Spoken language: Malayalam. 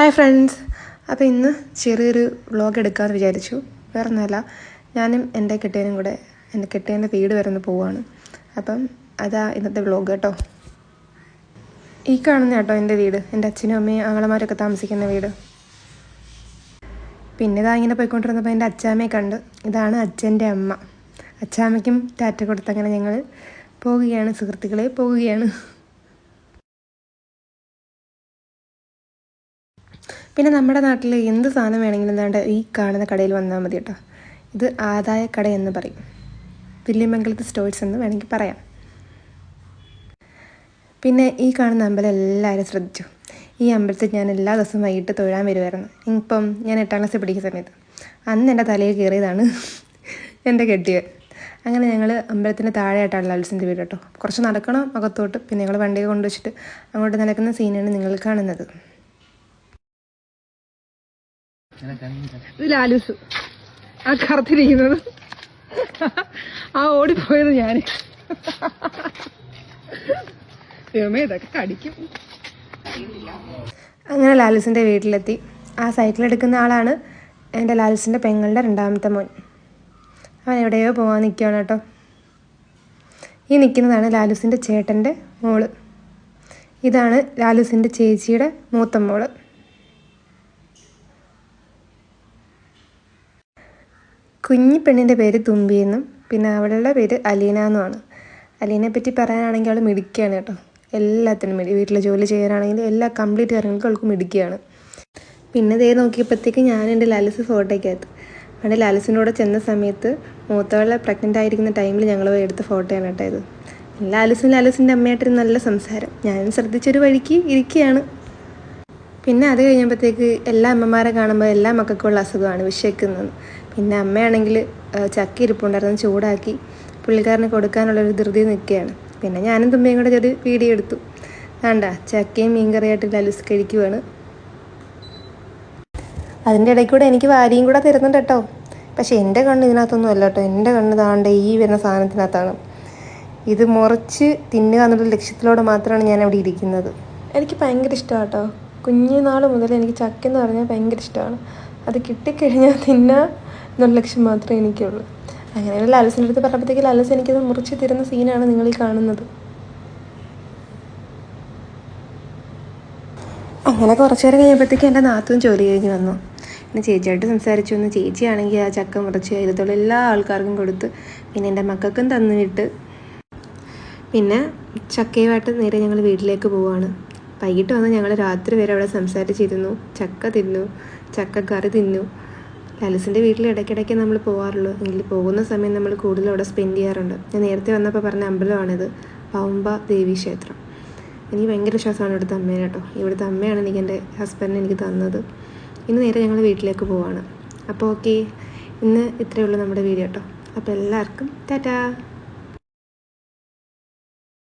ഹായ് ഫ്രണ്ട്സ് അപ്പോൾ ഇന്ന് ചെറിയൊരു വ്ളോഗ് എടുക്കാമെന്ന് വിചാരിച്ചു. വേറെ ഒന്നുമല്ല ഞാനും എന്റെ കെട്ടിയനും കൂടെ എന്റെ കെട്ടിയന്റെ വീട് വരെ ഒന്ന് പോവുകയാണ് അപ്പം അതാ ഇന്നത്തെ വ്ളോഗ് കേട്ടോ. ഈ കാണുന്ന കേട്ടോ എന്റെ വീട് എന്റെ അച്ഛനും അമ്മയും ആങ്ങളമാരൊക്കെ താമസിക്കുന്ന വീട്. പിന്നെ ഇതാ ഇങ്ങനെ പോയിക്കൊണ്ടിരുന്നപ്പോൾ എന്റെ അച്ചാമ്മയെ കണ്ട്. ഇതാണ് അച്ഛന്റെ അമ്മ. അച്ചാമ്മയ്ക്കും ടാറ്റ കൊടുത്തങ്ങനെ ഞങ്ങൾ പോവുകയാണ് സുഹൃത്തുക്കളെ പോവുകയാണ്. പിന്നെ നമ്മുടെ നാട്ടിൽ എന്ത് സാധനം വേണമെങ്കിലും എന്താണ്ട് ഈ കാണുന്ന കടയിൽ വന്നാൽ മതി കേട്ടോ. ഇത് ആദായ കട എന്ന് പറയും. വില്യമംഗലത്ത് സ്റ്റോഴ്സ് എന്ന് വേണമെങ്കിൽ പറയാം. പിന്നെ ഈ കാണുന്ന അമ്പലം എല്ലാവരും ശ്രദ്ധിച്ചു. ഈ അമ്പലത്തിൽ ഞാൻ എല്ലാ ദിവസവും വൈകിട്ട് തൊഴാൻ വരുമായിരുന്നു ഇപ്പം ഞാൻ എട്ടാം ക്ലാസ്സിൽ പഠിക്കുന്ന സമയത്ത്. അന്ന് എന്റെ തലയിൽ കയറിയതാണ് എന്റെ കെട്ടിയത് അങ്ങനെ ഞങ്ങൾ അമ്പലത്തിന്റെ താഴെയായിട്ടാണ് ലാൽസിന്റെ വീട് കേട്ടോ. കുറച്ച് നടക്കണം അകത്തോട്ട് പിന്നെ ഞങ്ങൾ വണ്ടിയൊക്കെ കൊണ്ടുവച്ചിട്ട് അങ്ങോട്ട് നടക്കുന്ന സീനാണ് നിങ്ങൾ കാണുന്നത്. ഇത് ലാലൂസ് ആ കറുത്തിരിക്കുന്നത്. ആ ഓടിപ്പോയത് ഞാൻ ദൈവമേ ഇതൊക്കെ കടിക്കും. അങ്ങനെ ലാലുസിന്റെ വീട്ടിലെത്തി. ആ സൈക്കിൾ എടുക്കുന്ന ആളാണ് എന്റെ ലാലുസിന്റെ പെങ്ങളുടെ രണ്ടാമത്തെ മോൻ. അവൻ എവിടെയോ പോകാൻ നിൽക്കുകയാണ് കേട്ടോ. ഈ നിൽക്കുന്നതാണ് ലാലുസിന്റെ ചേട്ടന്റെ മോൾ. ഇതാണ് ലാലുസിന്റെ ചേച്ചിയുടെ മൂത്ത മോൾ. കുഞ്ഞി പെണ്ണിന്റെ പേര് തുമ്പി എന്നും പിന്നെ അവളുടെ പേര് അലീന എന്നുമാണ്. അലീനയെ പറ്റി പറയാനാണെങ്കിൽ അവൾ മിടുക്കുകയാണ് കേട്ടോ. എല്ലാത്തിനും മിടി വീട്ടിലെ ജോലി ചെയ്യാനാണെങ്കിലും എല്ലാ കംപ്ലീറ്റ് കാര്യങ്ങൾക്കും അവൾക്ക് മിടുക്കുകയാണ് പിന്നെ ദേ നോക്കിയപ്പോഴത്തേക്ക് ഞാൻ എന്റെ ലാലിസ് ഫോട്ടോയ്ക്കകത്ത്. അവിടെ ലാലിസിന്റെ കൂടെ ചെന്ന സമയത്ത് മൂത്തവളെ പ്രഗ്നന്റ് ആയിരിക്കുന്ന ടൈമിൽ ഞങ്ങൾ എടുത്ത ഫോട്ടോയാണ് കേട്ടോ ഇത്. ലാലിസും ലാലിസിന്റെ അമ്മയായിട്ടൊരു നല്ല സംസാരം. ഞാനും ശ്രദ്ധിച്ചൊരു വഴിക്ക് ഇരിക്കുകയാണ്. പിന്നെ അത് കഴിഞ്ഞപ്പോഴത്തേക്ക് എല്ലാ അമ്മമാരെ കാണുമ്പോൾ എല്ലാ മക്കൾക്കുള്ള അസുഖമാണ് വിഷയ്ക്കുന്നത് പിന്നെ അമ്മയാണെങ്കിൽ ചക്ക ഇരിപ്പുണ്ടായിരുന്നു ചൂടാക്കി പുള്ളിക്കാരന് കൊടുക്കാനുള്ളൊരു ധൃതി നിൽക്കുകയാണ്. പിന്നെ ഞാനും തുമ്പയും കൂടെ ചെറിയ വീഡിയോ എടുത്തു വേണ്ട ചക്കയും മീൻകറിയായിട്ട് ലലുസ് കഴിക്കുവാണ്. അതിന്റെ ഇടയ്ക്ക് കൂടെ എനിക്ക് വാരിയും കൂടെ തരുന്നുണ്ട് കേട്ടോ. പക്ഷേ എന്റെ കണ്ണ് ഇതിനകത്തൊന്നും അല്ല കേട്ടോ. എന്റെ കണ്ണ് താണ്ട ഈ വരുന്ന സാധനത്തിനകത്താണ്. ഇത് മുറിച്ച് തിന്നുക എന്നുള്ള ലക്ഷ്യത്തിലൂടെ മാത്രമാണ് ഞാൻ അവിടെ ഇരിക്കുന്നത്. എനിക്ക് ഭയങ്കര ഇഷ്ടമാണ് കേട്ടോ. കുഞ്ഞുനാൾ മുതൽ എനിക്ക് ചക്ക എന്ന് പറഞ്ഞാൽ ഭയങ്കര ഇഷ്ടമാണ്. അത് കിട്ടിക്കഴിഞ്ഞാൽ തിന്നുക എന്നുള്ള ലക്ഷ്യം മാത്രമേ എനിക്കുള്ളൂ. അങ്ങനെ ലാലസിന്റെ അടുത്ത് പറഞ്ഞപ്പോഴത്തേക്ക് ലാലസ് എനിക്കത് മുറിച്ച് തരുന്ന സീനാണ് നിങ്ങൾ ഈ കാണുന്നത്. അങ്ങനെ കുറച്ച് നേരം കഴിഞ്ഞപ്പോഴത്തേക്ക് എന്റെ നാത്തും ജോലി കഴിഞ്ഞ് വന്നു. പിന്നെ ചേച്ചിയായിട്ട് സംസാരിച്ചു. വന്നു ചേച്ചിയാണെങ്കിൽ ആ ചക്ക മുറിച്ച് അതിലത്തുള്ള എല്ലാ ആൾക്കാർക്കും കൊടുത്ത് പിന്നെ എന്റെ മക്കൾക്കും തന്നിട്ട് പിന്നെ ചക്കയുമായിട്ട് നേരെ ഞങ്ങൾ വീട്ടിലേക്ക് പോവാണ്. വൈകിട്ട് വന്ന് ഞങ്ങൾ രാത്രി വരെ അവിടെ സംസാരിച്ചിരുന്നു. ചക്ക തിന്നു. ചക്കക്കറി തിന്നു. ലാലിസിന്റെ വീട്ടിൽ ഇടയ്ക്കിടയ്ക്ക് നമ്മൾ പോകാറുള്ളൂ എങ്കിൽ പോകുന്ന സമയം നമ്മൾ കൂടുതൽ അവിടെ സ്പെൻഡ് ചെയ്യാറുണ്ട്. ഞാൻ നേരത്തെ വന്നപ്പോൾ പറഞ്ഞ അമ്പലമാണിത്. പൗമ്പ ദേവി ക്ഷേത്രം. എനിക്ക് ഭയങ്കര വിശ്വാസമാണ് ഇവിടുത്തെ അമ്മേനെ കേട്ടോ. ഇവിടുത്തെ അമ്മയാണ് എനിക്ക് എന്റെ ഹസ്ബൻഡിന് എനിക്ക് തന്നത്. ഇന്ന് നേരെ ഞങ്ങൾ വീട്ടിലേക്ക് പോവാണ്. അപ്പോൾ ഓക്കെ ഇന്ന് ഇത്രയേ ഉള്ളൂ നമ്മുടെ വീഡിയോ കേട്ടോ അപ്പോൾ എല്ലാവർക്കും ടാറ്റാ!